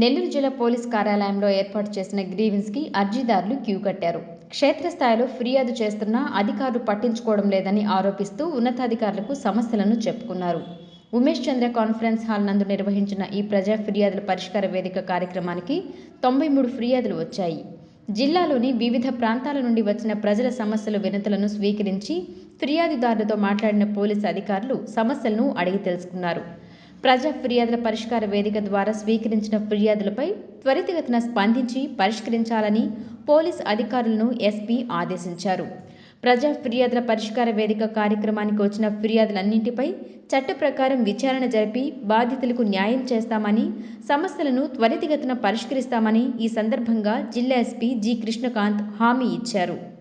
నెల్లూరు జిల్లా పోలీస్ కార్యాలయంలో ఏర్పాటు చేసిన గ్రీవెన్స్కి అర్జీదారులు క్యూ కట్టారు. క్షేత్రస్థాయిలో ఫిర్యాదు చేస్తున్నా అధికారులు పట్టించుకోవడం లేదని ఆరోపిస్తూ ఉన్నతాధికారులకు సమస్యలను చెప్పుకున్నారు. ఉమేష్ చంద్ర కాన్ఫరెన్స్ హాల్ నందు నిర్వహించిన ఈ ప్రజా ఫిర్యాదుల పరిష్కార వేదిక కార్యక్రమానికి తొంభై మూడు ఫిర్యాదులు వచ్చాయి. జిల్లాలోని వివిధ ప్రాంతాల నుండి వచ్చిన ప్రజల సమస్యల వినతులను స్వీకరించి ఫిర్యాదుదారులతో మాట్లాడిన పోలీసు అధికారులు సమస్యలను అడిగి తెలుసుకున్నారు. ప్రజా ఫిర్యాదుల పరిష్కార వేదిక ద్వారా స్వీకరించిన ఫిర్యాదులపై త్వరితగతిన స్పందించి పరిష్కరించాలని పోలీస్ అధికారులను ఎస్పీ ఆదేశించారు. ప్రజా ఫిర్యాదుల పరిష్కార వేదిక కార్యక్రమానికి వచ్చిన ఫిర్యాదులన్నింటిపై చట్ట ప్రకారం విచారణ జరిపి బాధితులకు న్యాయం చేస్తామని సమస్యలను త్వరితగతిన పరిష్కరిస్తామని ఈ సందర్భంగా జిల్లా ఎస్పీ జి. కృష్ణకాంత్ హామీ ఇచ్చారు.